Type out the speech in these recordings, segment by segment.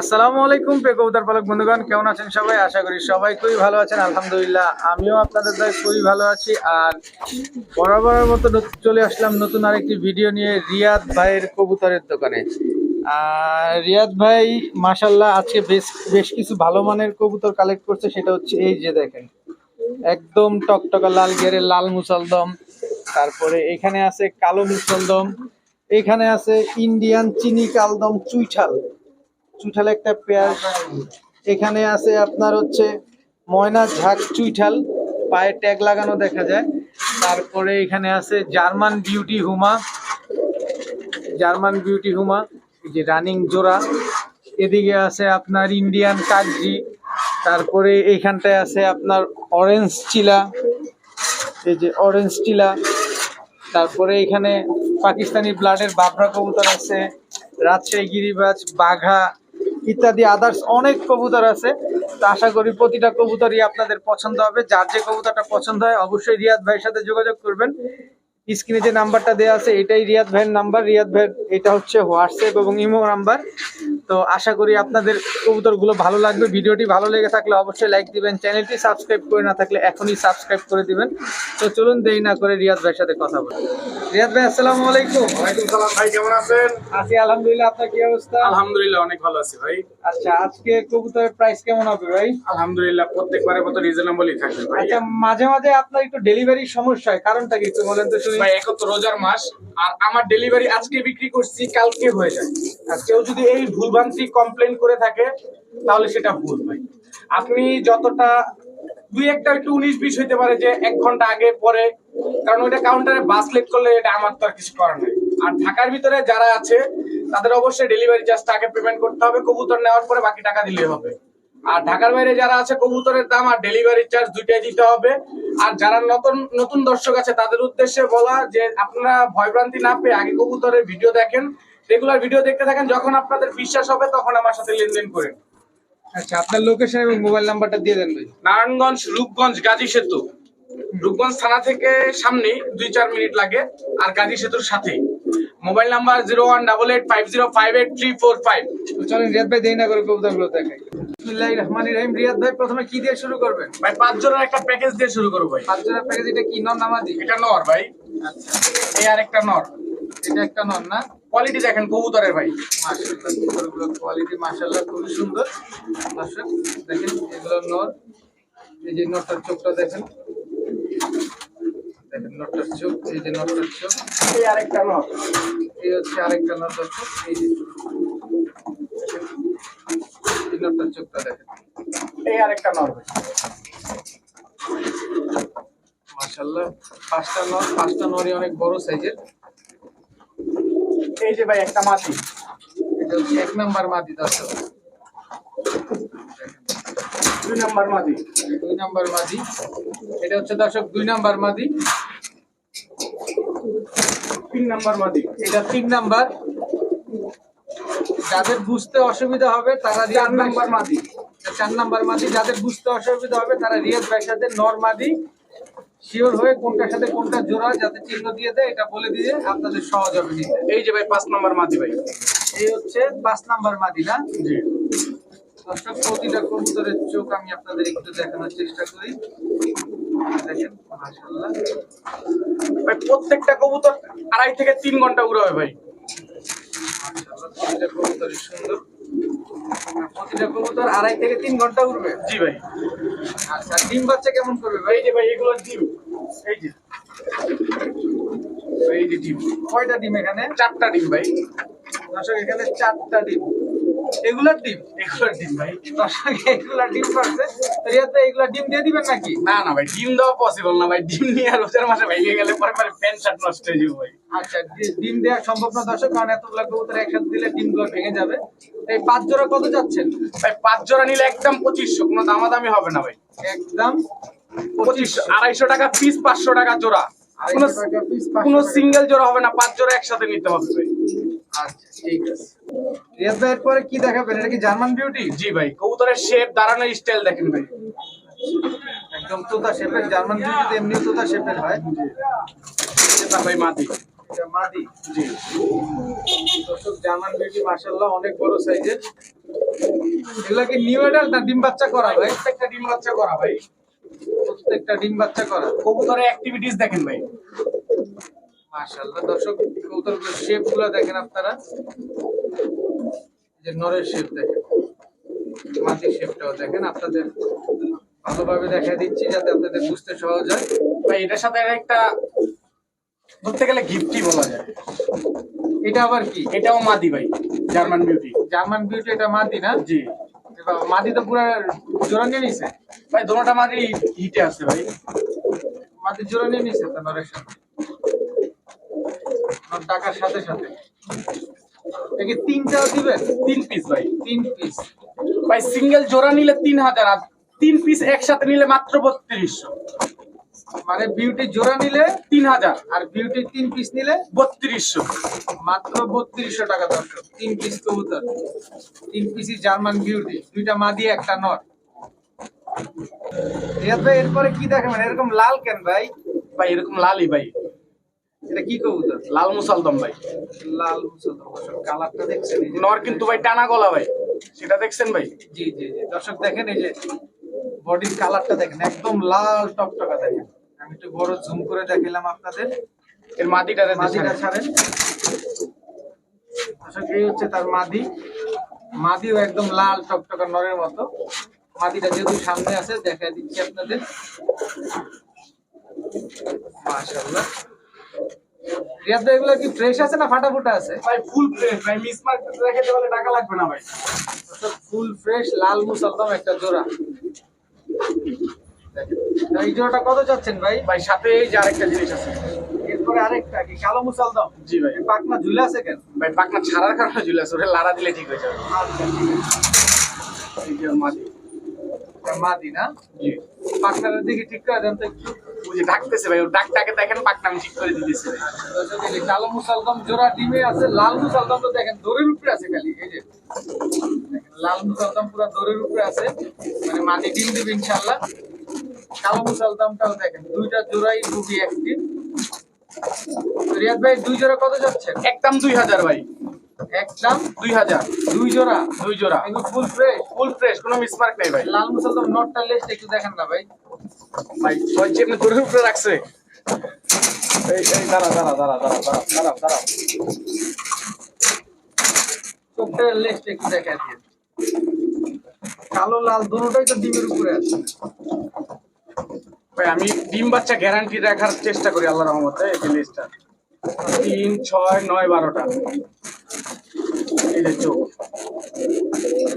আসসালামু আলাইকুম পে কবুতর পালক বন্ধুগণ, কেমন আছেন সবাই? আশা করি সবাই খুবই ভালো আছেন, আলহামদুলিল্লাহ। আমিও আপনাদের দ্বারা খুবই ভালো আছি। আর বরাবরের মতো চলে আসলাম নতুন আরেকটি ভিডিও নিয়ে রিয়াদ ভাইয়ের কবুতরের দোকানে। আর রিয়াদ ভাই মাশাল্লাহ আজকে বেশ বেশ কিছু ভালো মানের কবুতর কালেক্ট করছে, সেটা হচ্ছে এই যে দেখেন। একদম টকটকা লাল গেরে লাল মুসলদম তারপরে এখানে আছে কালো মুসলদম এখানে আছে ইন্ডিয়ান চিনি কালদম চুইঠাল। চুইঠাল একটা পেয়ার। এখানে আছে আপনার হচ্ছে ময়না ঝাঁক চুইঠাল, পায়ে ট্যাগ লাগানো দেখা যায়। তারপরে এখানে আছে German beauty Huma. German beauty Huma যে রানিং জোড়া। এদিকে আছে আপনার ইন্ডিয়ান কাগজি। তারপরে এইখানটায় আছে আপনার অরেঞ্জ চিলা। এই যে অরেঞ্জ চিলা। তারপরে এখানে পাকিস্তানি ব্লাডের বাবরা কবুতর আছে। রাজশাহী গিরিবাজ, বাঘা ইত্যাদি আদার্স অনেক কবুতর আছে। তো আশা করি প্রতিটা কবুতরই আপনাদের পছন্দ হবে। যার যে কবুতরটা পছন্দ হয়, অবশ্যই রিয়াদ ভাইয়ের সাথে যোগাযোগ করবেন। স্ক্রিনে যে নাম্বারটা দেওয়া আছে এটাই রিয়াদ ভাইয়ের নাম্বার। রিয়াদ ভাইয়ের এটা হচ্ছে হোয়াটসঅ্যাপ এবং ইমো নাম্বার। তো আশা করি আপনাদের কবুতরগুলো ভালো লাগবে। ভিডিওটি ভালো লেগে থাকলে অবশ্যই লাইক দিবেন। চ্যানেলটি সাবস্ক্রাইব করে না থাকলে এখনই সাবস্ক্রাইব করে দিবেন। তো চলুন দেরি না করে রিয়াদ ভাইয়ের সাথে কথা বলি। রিয়াদ ভাই আসসালামু আলাইকুম। ওয়ালাইকুম সালাম ভাই কেমন আছেন? আছি আলহামদুলিল্লাহ। আপনার কি অবস্থা? আলহামদুলিল্লাহ অনেক ভালো আছি ভাই। আচ্ছা আজকে কবুতরের প্রাইস কেমন হবে ভাই? আলহামদুলিল্লাহ প্রত্যেকবারের মতো রিজনেবলই থাকবে ভাই। আচ্ছা মাঝে মাঝে আপনার একটু ডেলিভারির সমস্যা হয়। কারণটা কি একটু বলেন তো ভাই, এখন তো রোজার মাস। আর আমার ডেলিভারি আজকে বিক্রি করছি, কালকে হয়ে যায়। আর কেউ যদি এই ভুলভ্রান্তি কমপ্লেন করে থাকে, তাহলে সেটা ভুল ভাই। আপনি যতটা, দুই একটা একটু উনিশ বিশ হইতে পারে যে এক ঘণ্টা আগে, পরে, কারণ ওইটা কাউন্টারে বাস লেট করলে এটা আমার তো আর কিছু করার নেই। আর ঢাকার ভিতরে যারা আছে, তাদের অবশ্যই ডেলিভারি চার্জটা আগে পেমেন্ট করতে হবে, কবুতর নেওয়ার পরে বাকি টাকা দিলে হবে। আর ঢাকার বাইরে যারা আছে কবুতরের দাম আর ডেলিভারি চার্জ দুইটাই দিতে হবে। আর যারা নতুন নতুন দর্শক আছে তাদের উদ্দেশ্যে বলা যে আপনারা ভয়ভ্রান্তি না পেয়ে আগে কবুতরের ভিডিও দেখেন। রেগুলার ভিডিও দেখতে থাকেন যখন আপনাদের বিশ্বাস হবে তখন আমার সাথে লেনদেন করেন। আচ্ছা আপনার লোকেশন এবং মোবাইল নাম্বারটা দিয়ে দেন ভাই। নারায়ণগঞ্জ রূপগঞ্জ গাজী সেতু। রূপগঞ্জ থানা থেকে সামনে দুই চার মিনিট লাগে আর গাজী সেতুর সাথেই। Mobile number zero one double eight five zero five eight three four five. চলেন রিয়াদ ভাই দেরি না করে কবুতরগুলো দেখাই। বিসমিল্লাহির রহমানির রহিম। রিয়াদ ভাই প্রথমে কি দিয়ে শুরু করবেন? ভাই পাঁচ জনের একটা প্যাকেজ দিয়ে শুরু করব ভাই। পাঁচ জনের প্যাকেজ এটা কি নর নামাজি এটা নর ভাই। আচ্ছা। এই আর একটা নর। এটা একটা নর না? কোয়ালিটি দেখেন কবুতরের ভাই। মাশাআল্লাহ কোয়ালিটি মাশাআল্লাহ খুবই সুন্দর। দর্শক দেখেন এগুলো নর। এই যে নটটার চোখটা দেখেন। চোখ এই যে চোখ এই হচ্ছে আরেকটা এই এই নটটার চোখটা এই আর একটা নর ভাই মাশাআল্লাহ পাঁচটা পাঁচটা অনেক বড় সাইজের এই যে ভাই একটা মাটি এটা হচ্ছে এক নাম্বার মাদি দর্শক দুই নাম্বার মাটি দুই নাম্বার মাদি এটা হচ্ছে দর্শক দুই নাম্বার মাদি তিন নাম্বার এটা তিন নাম্বার। যাদের বুঝতে অসুবিধা হবে তারা চার রিয়াদ নাম্বার মাটি চার নাম্বার মাদি যাদের বুঝতে অসুবিধা হবে তারা রিয়াদ ভাইয়ের সাথে নর মাদি শিওর হয়ে কোনটার সাথে কোনটা জোড়া যাতে চিহ্ন দিয়ে দেয় এটা বলে দিয়ে আপনাদের সহজ হবে। এই যে ভাই পাঁচ নাম্বার মাদি ভাই। এই হচ্ছে পাঁচ নাম্বার মাদি না জি। দর্শক প্রতিটা কবুতরের চোখ আমি আপনাদের একটু দেখানোর চেষ্টা করি। ভাই প্রত্যেকটা কবুতর আড়াই থেকে তিন ঘণ্টা উড়াবে ভাই। মাশাআল্লাহ, প্রতিটা কবুতরই সুন্দর। প্রতিটা কবুতর আড়াই থেকে তিন ঘণ্টা উঠবে জি ভাই। আচ্ছা ডিম বাচ্চা কেমন করবে ভাই? যে ভাই এগুলো ডিম। এই যে। এই যে ডিম। কয়টা ডিম এখানে? চারটা ডিম ভাই। দর্শক এখানে চারটা ডিম। এগুলার ডিম এগুলোর ডিম ভাই। দর্শক ডিম ভাই এগুলা ডিম দিয়ে দিবেন নাকি? না না ভাই ডিম দেওয়া পসিবল না ভাই। ডিম নিয়ে আর রোজার মাসে ভেঙে গেলে পরে পরে প্যান্ট শার্ট নষ্ট হয়ে যাবে ভাই। আচ্ছা ডিম দেওয়া সম্ভব না দর্শক কারণ এতগুলা কবুতর একসাথে দিলে ডিমগুলো ভেঙে যাবে। এই পাঁচ জোড়া কত যাচ্ছেন? ভাই পাঁচ জোড়া নিলে একদম পঁচিশশো কোনো দামাদামি হবে না ভাই। একদম পঁচিশশো আড়াইশো টাকা পিস পাঁচশো টাকা জোড়া। কোনো সিঙ্গেল জোড়া হবে না পাঁচ জোড়া একসাথে নিতে হবে ভাই। আচ্ছা ঠিক আছে। রিয়াদ ভাইয়ের পরে কি দেখাবেন? এটা কি জার্মান বিউটি জি ভাই কবুতরের শেপ দাঁড়ানোর স্টাইল দেখেন ভাই। একদম তোতা শেপের জার্মান বিউটি এমনি তোতা শেপের হয়। এটা ভাই এটা মাদি। জি। দর্শক জার্মান বিউটি মাশাআল্লাহ অনেক বড় সাইজের এগুলা কি নিউ না ডিম বাচ্চা করা ভাই? প্রত্যেকটা ডিম বাচ্চা করা ভাই। প্রত্যেকটা ডিম বাচ্চা করা। কবুতরের অ্যাক্টিভিটিস দেখেন ভাই। মাশাআল্লাহ। দর্শক কবুতর শেপগুলো দেখেন আপনারা। যে নরের শেপ দেখেন। মাটির শেপটাও দেখেন। আপনাদের ভালোভাবে দেখা দিচ্ছি যাতে আপনাদের বুঝতে সহজ হয়। ভাই এটার সাথে একটা ধরতে গেলে গিফটই বলা যায়। এটা আবার কি? এটাও মাদি ভাই জার্মান বিউটি জার্মান বিউটি এটা মাটি না? জি। মাটি তো পুরো জোড়া নিয়ে নিছে? ভাই দোনোটা মাদি হিটে আছে ভাই। মাটি জোড়া নিয়ে নিছে তো নরের সাথে? টাকার সাথে সাথে। একে তিনটাও দিবেন? তিন পিস ভাই। তিন পিস ভাই সিঙ্গেল জোড়া নিলে তিন হাজার আর তিন পিস একসাথে নিলে মাত্র বত্রিশশো মানে বিউটি জোড়া নিলে তিন হাজার আর বিউটি তিন পিস নিলে বত্রিশশো মাত্র বত্রিশশো টাকা দর্শক। তিন পিস কবুতর। তিন পিসি জার্মান বিউটি দুইটা মাদি একটা নর। রিয়াদ ভাই এরপরে কি দেখাবেন? এরকম লাল কেন ভাই? ভাই এরকম লালই ভাই। এটা কি কবুতর? লাল মুসালদম ভাই। লাল মুসলমান কালারটা দেখছেন নর কিন্তু ভাই টানা গলা ভাই। সেটা দেখছেন ভাই? জি জি জি। দর্শক দেখেন এই যে বডির কালারটা দেখেন একদম লাল টকটকা দেখেন। আমি একটু বড় জুম করে দেখালাম আপনাদের। এর মাদিটারে মাদিটা ছাড়েন। দর্শক এই হচ্ছে তার মাদি। মাদিও একদম লাল টকটকা নরের মতো। মাদিটা যেহেতু সামনে আছে দেখা দিচ্ছি আপনাদের। মাশাআল্লাহ। রিয়াদ ভাই এগুলো কি ফ্রেশ আছে না ফাটাফুটা আছে? ভাই ফুল ফ্রেশ ভাই মিস বলে টাকা লাগবে না ভাই। ফুল ফ্রেশ লাল মুসালদম একটা জোড়া। এই জোড়াটা কত চাচ্ছেন ভাই? ভাই সাথে এই যে আরেকটা জিনিস আছে। এরপরে আরেকটা কি? কালো মুসালদম জি ভাই। পাকনা ঝুলে আছে কেন? ভাই পাকনা ছাড়ার কারণে ঝুলে আছে ওটা লাড়া দিলে ঠিক হয়ে যাবে। আচ্ছা, ঠিক আছে। এই যে মাদি মাদি না। জি। দিকে ঠিক করে দেন তো একটু। ওই ডাকতেছে ভাই ও ডাকটাকে দেখেন ঠিক করে দিতেছি। ভাই দর্শক, কালো মুসালদম জোড়া ডিমে আছে লাল মুসালদম তো দেখেন দড়ির উপরে আছে খালি এই যে। দেখেন, লাল মুসালদম পুরো দড়ির উপরে আছে মানে মাদি ডিম দিবে ইনশাআল্লাহ। কালো মুসালদমটাও দেখেন দুইটা জোড়াই খুবই অ্যাক্টিভ রিয়াদ ভাই দুই জোড়া কত যাচ্ছেন? একদম দুই হাজার ভাই। একদম দুই হাজার। দুই জোড়া দুই জোড়া। এগুলো ফুল ফ্রেশ ফুল ফ্রেশ কোনো মিসমার্ক নেই ভাই। লাল মুসালদম নটটা লিস্ট একটু দেখেন না ভাই। ভাই ওই যে এমনি দড়ির উপরে রাখছে। এই এই দাঁড়া দাঁড়া দাঁড়া দাঁড়া দাঁড়া দাঁড়া দাঁড়া। চোখটার লিস্ট একটু দেখা দিয়ে কালো লাল দুটোটাই তো ডিমের উপরে আছে। ভাই আমি ডিম বাচ্চা গ্যারান্টি রাখার চেষ্টা করি আল্লাহ রহমতে এই লিস্টটা তিন ছয় নয় বারোটা। এই যে চোখ।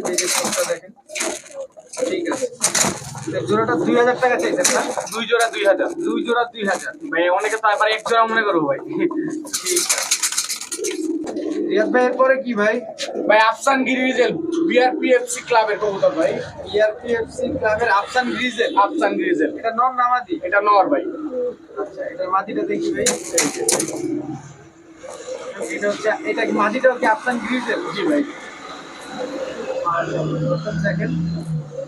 এই যে চোখটা দেখেন। ঠিক আছে। জোড়াটা দুই হাজার টাকা চাইছেন না? দুই জোড়া দুই হাজার। দুই জোড়া দুই হাজার। ভাই অনেকে তো আবার এক জোড়া মনে করব ভাই। ঠিক আছে। রিয়াদ ভাই এরপরে কি ভাই? ভাই আফসান গিরিজেল বিআরপিএফসি ক্লাবের কবুতর ভাই। ইআরপিএফসি ক্লাবের আফসান গ্রিজেল? আফসান গিরিজেল। এটা নন নামাদি এটা নর ভাই। আচ্ছা এটা মাদিটা দেখি ভাই। এটা হচ্ছে এটা কি মাদিটা কি আফসান গ্রিজেল? জি ভাই। আর দেখেন।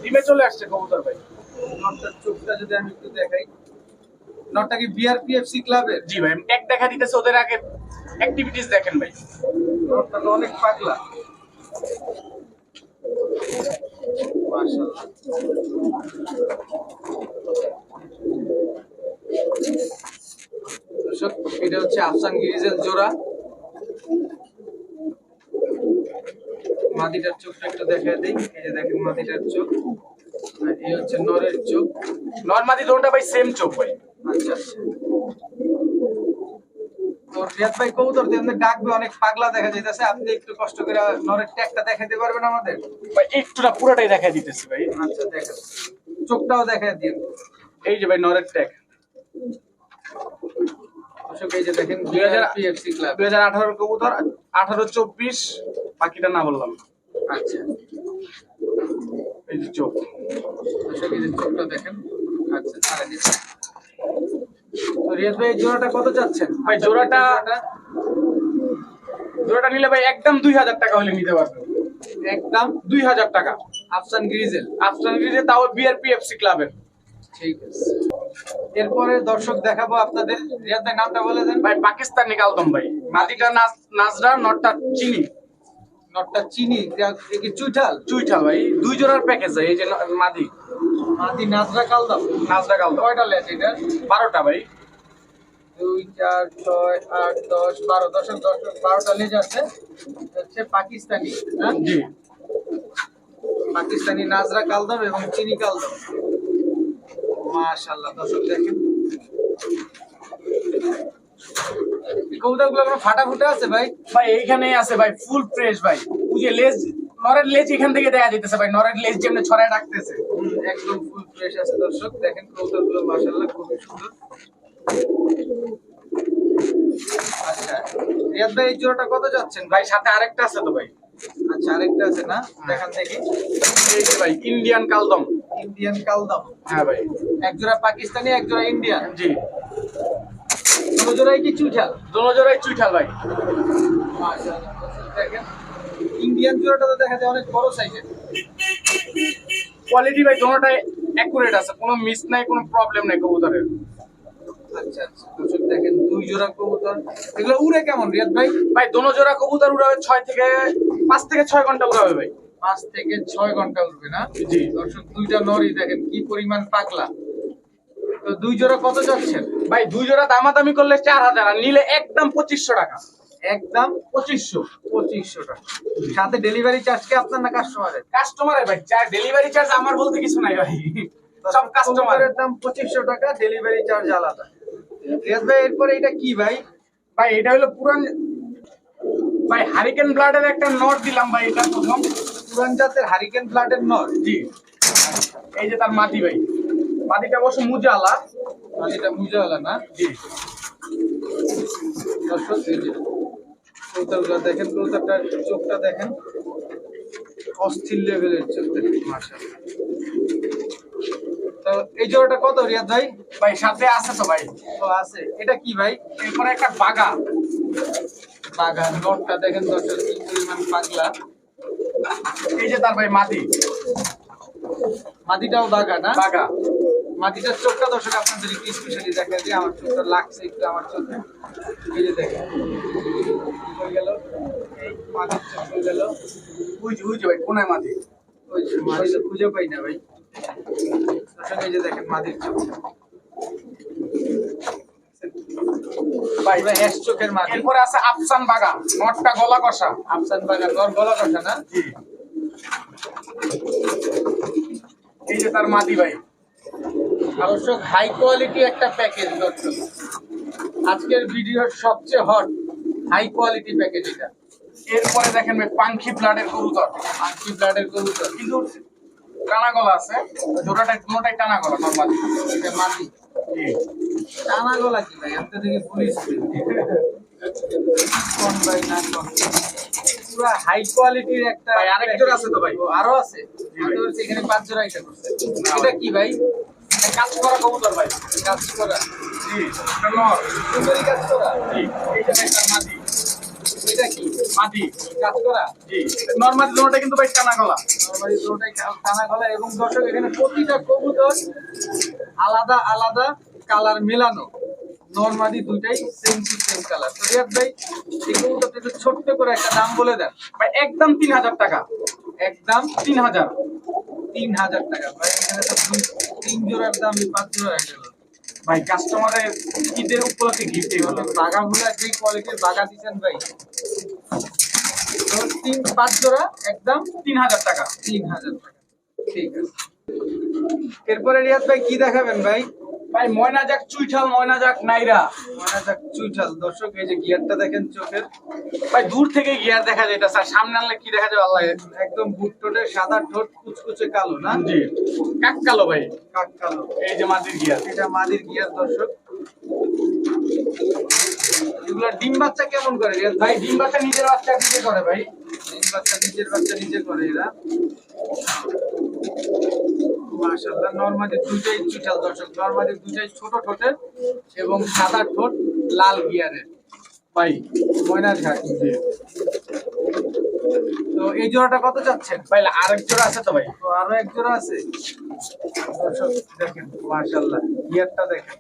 ডিমে চলে আসছে কবুতর ভাই। নটটার চোখটা যদি আমি একটু দেখাই। নটটা কি বিআরপিএফসি ক্লাবের? জি ভাই ট্যাগ দেখা দিতেছে ওদের আগে অ্যাক্টিভিটিস দেখেন ভাই। এটা হচ্ছে আফসান গিরিজেল জোড়া। মাদিটার চোখটা একটু দেখা দেই। এই যে দেখেন মাদিটার চোখ। এই হচ্ছে নরের চোখ। নর্মালি দোনটা ভাই সেম চোখ ভাই। আচ্ছা আচ্ছা। তো রিয়াদ ভাই কবুতর দিয়ে ডাকবে অনেক পাগলা দেখা যাইতেছে। আপনি একটু কষ্ট করে নরের ট্যাগটা দেখাতে পারবেন আমাদের? ভাই একটুটা পুরোটাই দেখা দিতেছি ভাই। আচ্ছা দেখেন। চোখটাও দেখা দিন। এই যে ভাই নরের ট্যাগ। দর্শক এই যে দেখেন দুই হাজার পিএফসি দুই হাজার আঠারো কবুতর আঠারো চব্বিশ বাকিটা না বললাম। আচ্ছা। এই যে চোখ। চোখটা দেখেন। আচ্ছা ছাড়া দিচ্ছি ভাই জোড়াটা কত চাচ্ছেন? ভাই, জোড়াটা- জোড়াটা? নিলে ভাই একদম দুই হাজার টাকা হলে নিতে পারবেন একদম? দুই হাজার টাকা। আফসান গ্রিজেল। আফসান তাও বিআরপিএফসি ক্লাবের ঠিক আছে। এরপরে দর্শক দেখাবো আপনাদের। রিয়াদ ভাই নামটা বলে দেন। ভাই পাকিস্তানি কালদম ভাই। নাজ নাজরা নটটা চিনি। নটটা চিনি কি চুইঠাল? চুইঠাল ভাই দুই জোড়ার প্যাকেজ এই যে মাদি। মাদি নাজরা কালদাম নাজরা কাল কয়টা লেজ এটা বারোটা ভাই। দুই চার ছয় আট দশ বারো। দশের দশ বারোটা লেজ আছে। হচ্ছে পাকিস্তানি হ্যাঁ? জি। পাকিস্তানি নাজরা কালদম এবং চিনি কালদম মাশাআল্লাহ দর্শক দেখেন। কবুতরগুলো ফাটা ফুটা আছে ভাই? ভাই এইখানে আছে ভাই ফুল ফ্রেশ ভাই। যে লেজ নরের লেজ এখান থেকে দেখা যাইতেছে ভাই নরের লেজ যেমনি ছড়ায় রাখতেছে। একদম ফুল ফ্রেশ আছে দর্শক। দেখেনগুলো মাশাআল্লাহ খুবই সুন্দর। আচ্ছা রিয়াদ ভাই এই জোড়াটা কত যাচ্ছেন? ভাই সাথে আরেকটা আছে তো ভাই। আচ্ছা আরেকটা আছে না? দেখান এই যে ভাই ইন্ডিয়ান কালদম। ইন্ডিয়ান কালদম। হ্যাঁ ভাই। এক জোড়া পাকিস্তানি এক জোড়া ইন্ডিয়ান। জি। দুটো জোড়াই কি চুইঠাল? দোনো জোড়াই চুইঠাল ভাই। মাশাআল্লাহ দেখেন। ইন্ডিয়ান জোড়াটা তো দেখা যায় অনেক বড় সাইজের কোয়ালিটি ভাই দোনোটাই অ্যাকুরেট আছে কোনো মিস নাই কোনো প্রবলেম নাই কবুতরের। আচ্ছা আচ্ছা। দর্শক দেখেন দুই জোড়া কবুতর। এগুলো উড়ে কেমন রিয়াদ ভাই? ভাই দোনো জোড়া কবুতর উড়াবে ছয় থেকে পাঁচ থেকে ছয় ঘণ্টা উড়াবে ভাই। পাঁচ থেকে ছয় ঘণ্টা উঠবে না? জি। দর্শক দুইটা দেখেন কি পরিমাণ পাকলা তো দুই জোড়া কত যাচ্ছেন? ভাই দুই জোড়া দামাদামি করলে চার হাজার আর নিলে একদম পঁচিশশো টাকা। একদম পঁচিশশো পঁচিশশো টাকা। সাথে ডেলিভারি চার্জ কি আপনার না কাস্টমারের কাস্টমারের ভাই ডেলিভারি চার্জ আমার বলতে কিছু নাই ভাই। সব কাস্টমারের দাম পঁচিশশো টাকা ডেলিভারি চার্জ আলাদা। রিয়াদ ভাই এরপরে এটা কি ভাই? ভাই এটা হলো পুরান ভাই হারিকেন ব্লাডের একটা নট দিলাম ভাই এটা প্রথম। পুরান জাতের হারিকেন ব্লাডের নর। জি। এই যে তার মাটি ভাই। মাটিটা অবশ্য মুজালা। এটা মুজাওয়ালা না? জি। দর্শক দেখেন কৌতালটার চোখটা দেখেন। অস্থির লেভেলের চোখ মাশাআল্লাহ। তো এই জোড়াটা কত রিয়াদ ভাই? ভাই সাথে আছে তো ভাই। তো আছে। এটা কি ভাই? এরপরে একটা বাগা বাগান নটটা দেখেন দর্শক কি পরিমাণ পাগলা। এই যে তার ভাই মাটি মাটিটাও বাগা না বাগা। মাটিটার চোখটা দর্শক আপনাদের একটু স্পেশালি দেখা যে আমার চোখটা লাগছে একটু আমার চোখে। এই যে দেখেন হয়ে গেল। মাটির চোখ হয়ে গেল। বুঝি বুঝি ভাই কোনায় মাটি? ওই তো খুঁজে পাই না ভাই। দর্শক এই যে দেখেন মাটির চোখ। ভাই পুরো হ্যাশ চোখের মাটি। এরপরে আছে আফসান বাগা নটটা গলা কষা। আফসান বাগান নর গলা কষা না? এই যে তার মাটি ভাই। দর্শক হাই কোয়ালিটি একটা প্যাকেজ দর্শক আজকের ভিডিওর সবচেয়ে হট হাই কোয়ালিটি প্যাকেজ এটা। এরপরে দেখেন ভাই পাঙ্খি ব্লাডের কবুতর। আংটি ব্লাডের কবুতর। কিন্তু টানা গলা আছে। জোড়াটা কোনোটাই টানা গলা নর্মালি এটা মাটি। টানা গলা কি ভাই? আপনি থেকে পুলিশ ভাই না কোন? হাই কোয়ালিটির একটা আরেক জোড়া আছে তো ভাই? আরও আছে? এখানে পাঁচ জোড়া এটা করছে এটা কি ভাই? কাজ করা কবুতর ভাই। কাজ করা। জি এটা কাজ করা। জি। কি? কাজ করা? জি। নর্মালি জোড়াটা কিন্তু ভাই টানা গলা। নরমালি দুটোই টানা গলা এবং দর্শক এখানে প্রতিটা কবুতর আলাদা আলাদা কালার মেলানো। নরমালি দুইটাই সেম টু সেম কালার তো রিয়াদ ভাই এই কবুতরটা একটু ছোট্ট করে একটা দাম বলে দেন। ভাই একদম তিন হাজার টাকা। একদম তিন হাজার। তিন হাজার টাকা। ভাই, এখানে তো তিন জোড়ার দাম পাঁচ জোড়া হয়ে গেল। ভাই কাস্টমারের ঈদের উপলক্ষে গিফট হলো বাগাগুলা যে কোয়ালিটির বাগা দিচ্ছেন ভাই। তিন পাঁচ জোড়া একদম তিন হাজার টাকা। তিন হাজার টাকা। ঠিক আছে। এরপরে রিয়াদ ভাই, কি দেখাবেন ভাই? ভাই ময়না যাক চুইঠাল ময়না যাক নাইরা। মনে যাক চুইঠাল। দর্শক এই যে গিয়ারটা দেখেন চোখের। ভাই দূর থেকে গিয়ার দেখা যায় এটা স্যার সামনে আনলে কি দেখা যায়? আল্লাহ একদম বুট টোটে সাদা ঠোঁট কুচকুচে কালো না? জি। কাক কালো ভাই? কাক কালো। এই যে মাটির গিয়ার। এটা মাদির গিয়ার দর্শক। এগুলো ডিম বাচ্চা কেমন করে? ভাই ডিম বাচ্চা নিজের বাচ্চা নিজে করে ভাই। ডিম বাচ্চা নিজের বাচ্চা নিজে করে এরা। মাশাআল্লাহ নরমালি দুইটাই চুইঠাল দর্শক নরমালি দুইটাই ছোট ঠোঁটের এবং সাদা ঠোঁট লাল গিয়ারের ভাই ময়নার ঘাট। তো এই জোড়াটা কত চাচ্ছেন? ভাই আরেক জোড়া আছে তো ভাই? তো আরও এক জোড়া আছে। দর্শক দেখেন মাশাআল্লাহ গিয়ারটা দেখেন।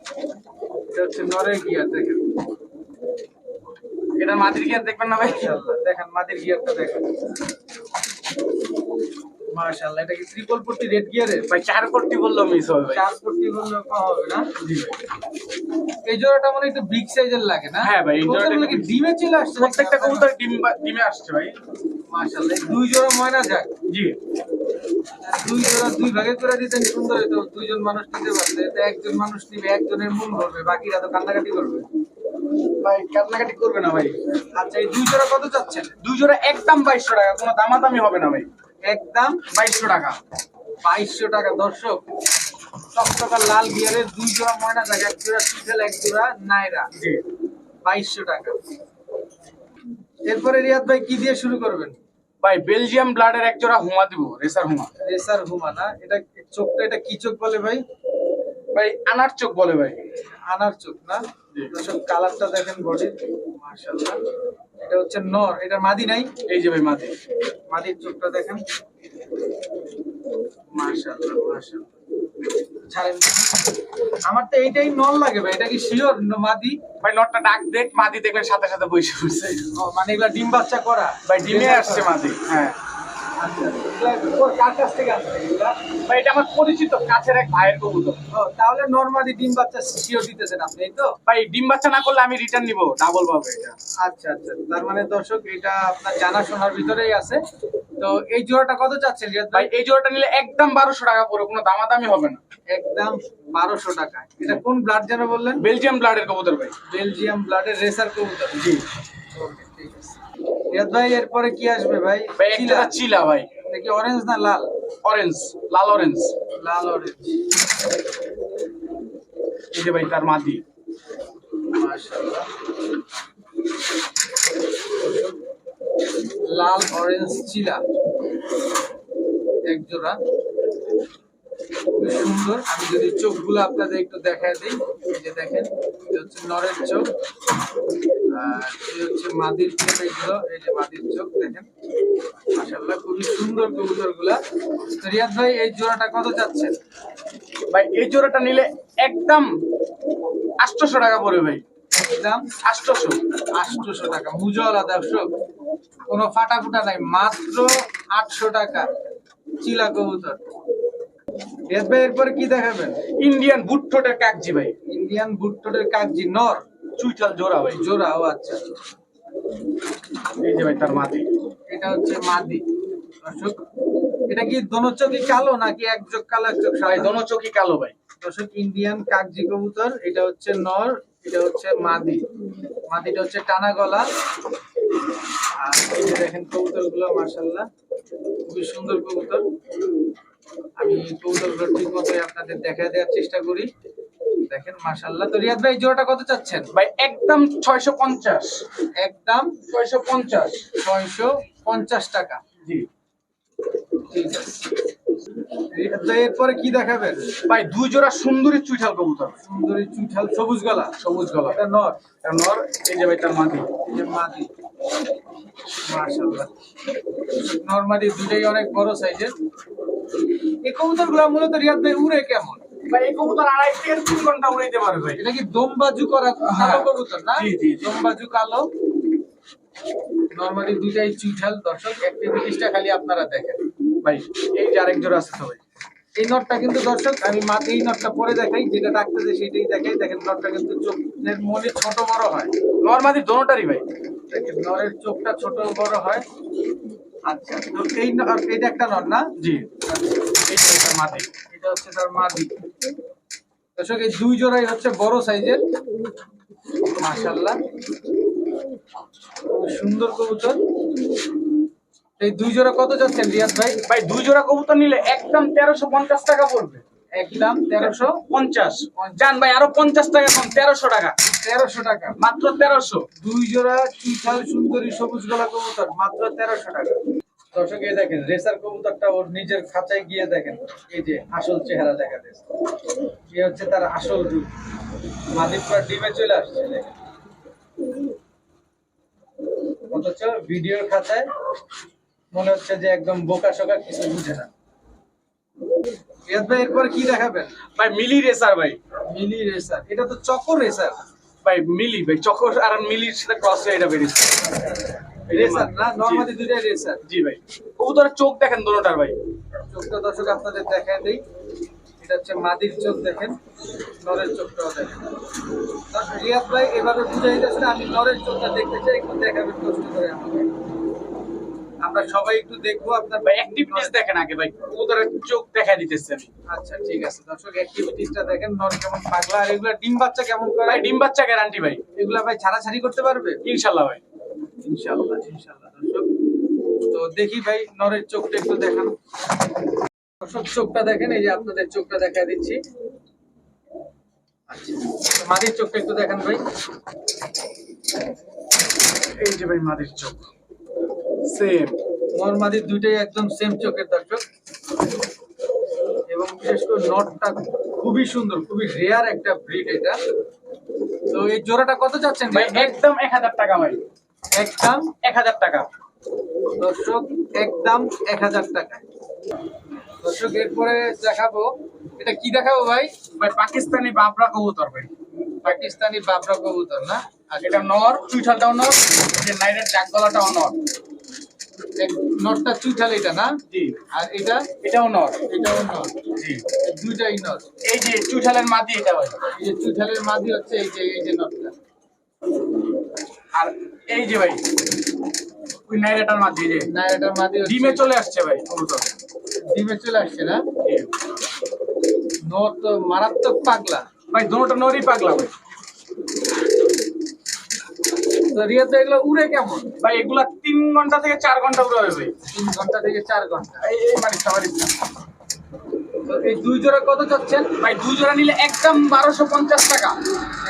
এটা হচ্ছে নরের গিয়ার দেখেন। এটা মাটির গিয়ার দেখবেন না ভাই? দেখেন মাটির গিয়ারটা দেখেন। মাশাআল্লাহ এটা কি ট্রিপল পট্টি রেড গিয়ারের ভাই চার কোটি বলল মিস হবে ভাই। চার পট্টি বললে কম হবে না? জি। এই জোড়াটা মানে একটু বিগ সাইজের লাগে না? হ্যাঁ ভাই, এই জোড়াটা কি ডিমে চলে আসছে? প্রত্যেকটা কবুতর ডিম ডিমে আসছে ভাই। মাশাআল্লাহ দুই জোড়া ময়না যাক। জি। দুই জোড়া দুই ভাগে করে দিতেন সুন্দর হতো দুইজন মানুষ নিতে পারলে এতে একজন মানুষ নিবে একজনের মন ভরবে বাকিরা তো কান্নাকাটি করবে। ভাই কান্নাকাটি করবে না ভাই। আচ্ছা এই দুই জোড়া কত চাচ্ছেন? দুই জোড়া একদম বাইশশো টাকা কোনো দামাদামি হবে না ভাই। একদম বাইশশো টাকা। বাইশশো টাকা দর্শক। টকটকা লাল গিয়ারের দুই জোড়া ময়না যাক এক জোড়া সুইটেল এক জোড়া নাইরা বাইশশো টাকা। এরপরে রিয়াদ ভাই কি দিয়ে শুরু করবেন? ভাই বেলজিয়াম ব্লাডের এক জোড়া হুমা দিব রেসার হুমা। রেসার হুমা না? এটা চোখটা এটা কি চোখ বলে ভাই? ভাই আনার চোখ বলে ভাই। আনার চোখ না? কালারটা দেখেন বডির মাশাআল্লাহ। এটা হচ্ছে নর এটা মাদি নাই? এই যে ভাই মাদি। মাদির চোখটা দেখেন। মাশাআল্লাহ মাশাআল্লাহ। আমার তো এইটাই নল লাগে ভাই এটা কি শিওর মাদি? ভাই নটটা ডাক দেখ মাদি দেখবেন সাথে সাথে বসে পড়ছে। ও, মানে এগুলা ডিম বাচ্চা করা। ভাই ডিমে আসছে মাদি হ্যাঁ। কোর- কাছ থেকে এটা আমার পরিচিত কাছের এক ভাইয়ের কবুতর। ও, তাহলে নর্মালি ডিম বাচ্চা শিওর দিতেছেন আপনি তো? ভাই ডিম বাচ্চা না করলে আমি রিটার্ন নিব ডাবল পাবে এটা। আচ্ছা আচ্ছা তার মানে দর্শক এটা আপনার জানাশোনার ভিতরেই আছে। তো এই জোড়াটা কত চাচ্ছেন রিয়াদ ভাই এই জোড়াটা নিলে একদম বারোশো টাকা পড়বে কোনো দামাদামি হবে না। একদম বারোশো টাকা। এটা কোন ব্লাড যেন বললেন? বেলজিয়াম ব্লাডের কবুতর ভাই। বেলজিয়াম ব্লাডের রেসার কবুতর। জি। ওকে ঠিক আছে। রিয়াদ ভাই এরপরে কি আসবে ভাই? ভাই চিলা। ভাই। কি অরেঞ্জ না লাল? অরেঞ্জ লাল অরেঞ্জ লাল অরেঞ্জ এই যে ভাই তার মাদি। মাশাআল্লাহ। লাল অরেঞ্জ চিলা। এক জোড়া। খুবই সুন্দর। আমি যদি চোখগুলো আপনাদের একটু দেখা দিই যে দেখেন। হচ্ছে নরের চোখ। আর এই হচ্ছে মাদির চোখ এইগুলো এই যে মাদির চোখ দেখেন। মাশাআল্লাহ খুবই সুন্দর কবুতরগুলা রিয়াদ ভাই এই জোড়াটা কত চাচ্ছেন? ভাই এই জোড়াটা নিলে একদম আটশোশো টাকা পড়বে ভাই। দাম আটশোশো। আটশোশো টাকা। দর্শক কোনো ফাটা ফুটা নাই মাত্র আটশো টাকা। চিলা কবুতর। রিয়াদ ভাই এরপরে কি দেখাবেন? ইন্ডিয়ান বুট্টোটের কাকজি ভাই। ইন্ডিয়ান বুটটোটের কাগজি নর। চুইটাল জোড়া ভাই। জোড়া ও আচ্ছা। এই যে ভাই তার মাদি। এটা হচ্ছে মাদি। দর্শক এটা কি দোনো চোখই কালো নাকি এক চোখ কালো এক চোখ ভাই দোনো চোখই কালো ভাই। দর্শক ইন্ডিয়ান কাগজি কবুতর এটা হচ্ছে নর এটা হচ্ছে মাদি। মাদিটা হচ্ছে টানা গলা। আর এই যে দেখেন কবুতরগুলো মার্শাল্লাহ খুবই সুন্দর কবুতর। আমি কবুতরগুলো ঠিক মতো আপনাদের দেখা দেওয়ার চেষ্টা করি। দেখেন মার্শাল্লাহ তো রিয়াদ ভাই জোড়াটা কত চাচ্ছেন? ভাই একদম ছয়শো পঞ্চাশ। একদম ছয়শো পঞ্চাশ। ছয়শো পঞ্চাশ টাকা। জি। ঠিক আছে। এরপরে কি দেখাবেন? ভাই দুই জোড়া সুন্দরী চুইঠাল কবুতর। সুন্দরী চুইঠাল। সবুজ গলা। সবুজ গলা। এটা নর। আর নর এই যে ভাই তার মাদি। এই যে মাদি। মাশাআল্লাহ। নরমালি দুটাই অনেক বড় সাইজের। এই কবুতরগুলা মূলত রিয়াদ ভাই উড়ে কেমন? ভাই এই কবুতর আড়াই থেকে তিন ঘণ্টা উড়াইতে পারবে ভাই। এটা কি দমবাজু করা কালো হ্যাঁ। কবুতর না? জি, জি, জি। দমবাজু কালো। নরমালি দুটাই চুইঠাল দর্শক অ্যাক্টিভিটিসটা খালি আপনারা দেখেন। ভাই এই যে আরেক জোড়া আছে তো ভাই। এই নটটা কিন্তু দর্শক আমি মা এই নটটা পরে দেখাই যেটা ডাকতেছে সেটাই দেখাই। দেখেন নটটা কিন্তু চোখের মনে ছোট বড় হয়। নর মাদি দোনোটারই ভাই। দেখেন নরের চোখটা ছোট বড় হয়। আচ্ছা তো এই এটা একটা না? জি। মাদি। এটা হচ্ছে তার মাদি। দর্শক এই দুই জোড়াই হচ্ছে বড় সাইজের। মাশাল্লাহ সুন্দর কবুতর। এই দুই জোড়া কত যাচ্ছেন রিয়াজ ভাই? ভাই দুই জোড়া কবুতর নিলে একদম তেরোশো পঞ্চাশ টাকা পড়বে। একদম তেরোশো পঞ্চাশ। ভাই আরও পঞ্চাশ টাকা কম তেরোশো টাকা। তেরোশো টাকা। মাত্র তেরোশো। দুই জোড়া সুন্দরী সবুজ গলা কবুতর মাত্র তেরোশো টাকা। দর্শক এই দেখেন রেসার কবুতরটা ওর নিজের খাঁচায় গিয়ে দেখেন এই যে আসল চেহারা দেখা দিয়েছে এই হচ্ছে তার আসল রূপ। মাদিপুরা ডিমে চলে আসছে দেখেন। অথচ ভিডিওর খাঁচায় মনে হচ্ছে যে একদম বোকা শোকা কিছু বুঝে না। রিয়াদ ভাই এরপর কি দেখাবেন? ভাই মিলি রেসার ভাই। মিলি রেসার এটা তো চকর রেসার। ভাই মিলি ভাই চকর আর মিলির সাথে ক্রস হয়ে এটা বেরিয়েছে। রেসার না? নর্মালি দুইটাই রেসার। জি ভাই। কবুতরের চোখ দেখেন দোনোটার ভাই। চোখটা দর্শক আপনাদের দেখায় দেই। এটা হচ্ছে মাদির চোখ দেখেন নরের চোখটাও দেখেন। রিয়াদ ভাই এভাবে বুঝাই আমি নরের চোখটা দেখতে চাই একটু দেখাবেন কষ্ট করে আমাকে। আমরা সবাই একটু দেখব আপনার ভাই অ্যাক্টিভিটিস দেখেন আগে ভাই। কবুতরের চোখ দেখা দিতেছে আমি। আচ্ছা ঠিক আছে। দর্শক অ্যাক্টিভিটিসটা দেখেন নর কেমন পাগলা। আর এগুলা ডিম বাচ্চা কেমন করে? ডিম বাচ্চা গ্যারান্টি ভাই। এগুলা ভাই ছাড়াছাড়ি করতে পারবে? ইনশাল্লাহ ভাই। ইনশাআল্লাহ ইনশাআল্লাহ দর্শক। তো দেখি ভাই নরের চোখটা একটু দেখান। দর্শক চোখটা দেখেন এই যে আপনাদের চোখটা দেখা দিচ্ছি। আচ্ছা মাদির চোখটা একটু দেখান ভাই। এই যে ভাই মাদির চোখ। সেম নর দুইটাই একদম সেম চোখের দর্শক। এবং বিশেষ করে নটটা খুবই সুন্দর খুবই রেয়ার একটা ব্রিড এটা। তো এই জোড়াটা কত চাচ্ছেন ভাই একদম এক হাজার টাকা ভাই। একদম এক হাজার টাকা। দর্শক একদম এক হাজার টাকা। দর্শক এরপরে দেখাবো। এটা কি দেখাবো ভাই? ভাই পাকিস্তানি বাবরা কবুতর ভাই। পাকিস্তানি বাবরা কবুতর না? আর এটা নর চুইঠালটাও নর নাইটের ডাক গলাটাও নর। নটটা চুইঠাল এটা না? জি। আর এটা? এটাও নর এটাও নট। জি। দুইটাই নট। এই যে চুইঠালের মাদি এটা ভাই। এই যে চুইঠালের মাঝি হচ্ছে এই যে এই যে নটটা। আর এই যে ভাই ওই নাইরাটার মাদি যে। না এটার মাঝি হচ্ছে- ডিমে চলে আসছে ভাই কবুতর ডিমে চলে আসছে না? নট মারাত্মক পাগলা। ভাই দুটোটা নরই পাগলা ভাই। ভাই এগুলো উড়ে কেমন? ভাই এগুলা তিন ঘণ্টা থেকে চার ঘণ্টা উড়ে হবে তিন ঘণ্টা থেকে চার ঘণ্টা। এই এই মানে সবারই তো এই দুই জোড়া কত চাচ্ছেন? ভাই দুই জোড়া নিলে একদম বারোশো পঞ্চাশ টাকা।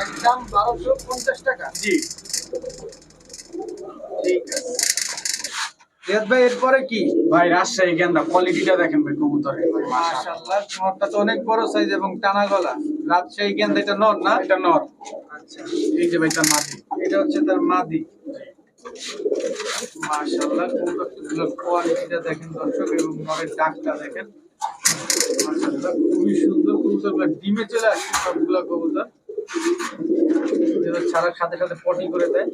একদম বারোশো পঞ্চাশ টাকা। জি। ঠিক আছে। রিয়াদ ভাই এরপরে কি? ভাই রাজশাহী গেন্দা কোয়ালিটিটা দেখেন ভাই কবুতরের। ভাই মাশাআল্লাহ। মাশাআল্লাহ তো অনেক বড় সাইজ এবং টানা গলা। রাজশাহী গেন্দা এটা নর না? এটা নর। আচ্ছা। এই যে ভাই তার মাদি। এটা হচ্ছে তার মাদি। মাশাআল্লাহ কবুতরগুলোর কোয়ালিটিটা দেখেন দর্শক এবং নরের ডাকটা দেখেন। মাশাআল্লাহ খুবই সুন্দর কবুতরগুলো ডিমে চলে আসছে সবগুলো কবুতর। ছাড়ার সাথে সাথে পটি করে দেয়।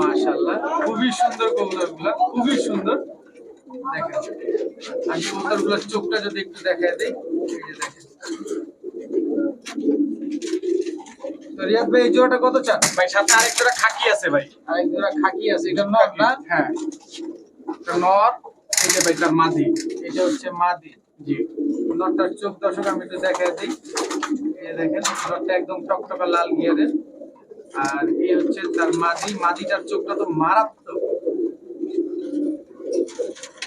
মাশাআল্লাহ। খুবই সুন্দর কবুতরগুলো খুবই সুন্দর। দেখেন কবুতরগুলোর চোখটা যদি একটু দেখায় দেই এই যে দেখেন। তো রিয়াদ ভাই এই জোড়াটা কত চান? ভাই সাথে আরেক জোড়া খাকি আছে ভাই। আরেক জোড়া খাকি আছে এটা নর না? হ্যাঁ। এটা নর। এই যে ভাই তার মাদি। এটা হচ্ছে মাদি। জি। নরটার চোখ দর্শক আমি একটু দেখাই দিই। এই দেখেন নরটা একদম টকটকা লাল গিয়ারের আর এই হচ্ছে তার মাদি মাদিটার চোখটা তো মারাত্মক।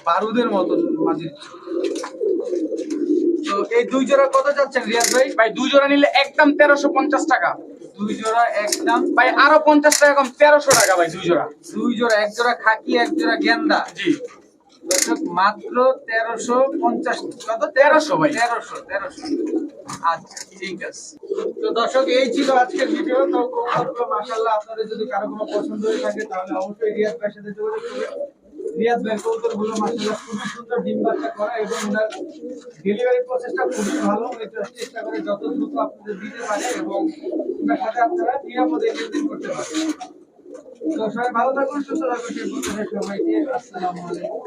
বারুদের মতন মাদির তো এই দুই জোড়া কত যাচ্ছেন রিয়াদ ভাই? ভাই দুই জোড়া নিলে একদম তেরোশো পঞ্চাশ টাকা। দুই জোড়া একদম। ভাই আরও পঞ্চাশ টাকা কম তেরোশো টাকা ভাই দুই জোড়া। দুই জোড়া এক জোড়া খাকি এক জোড়া গেন্দা। জি। মাত্র তেরোশো পঞ্চাশ কত? 1300 ভাই। তেরোশো তেরোশো। আচ্ছা ঠিক আছে। তো দর্শক, এই ছিল আজকের ভিডিও। তো মাসাল্লাহ আপনাদের যদি কারও কোনো পছন্দ হয়ে থাকে, তাহলে অবশ্যই রিয়াদ ভাইয়ের সাথে যোগাযোগ করবেন। রিয়াদ ভাইয়ের কৌতরগুলো মাসাল্লাহ খুবই সুন্দর ডিম বাচ্চা করা এবং ওনার ডেলিভারি প্রসেসটা খুবই ভালো। তো চেষ্টা করে যত দ্রুত আপনাদের দিতে পারে এবং ওনার সাথে আপনারা নিরাপদে লেনদেন করতে পারেন। তো সবাই ভালো থাকুন, সুস্থ থাকুন সবাইকে আসসালামু আলাইকুম।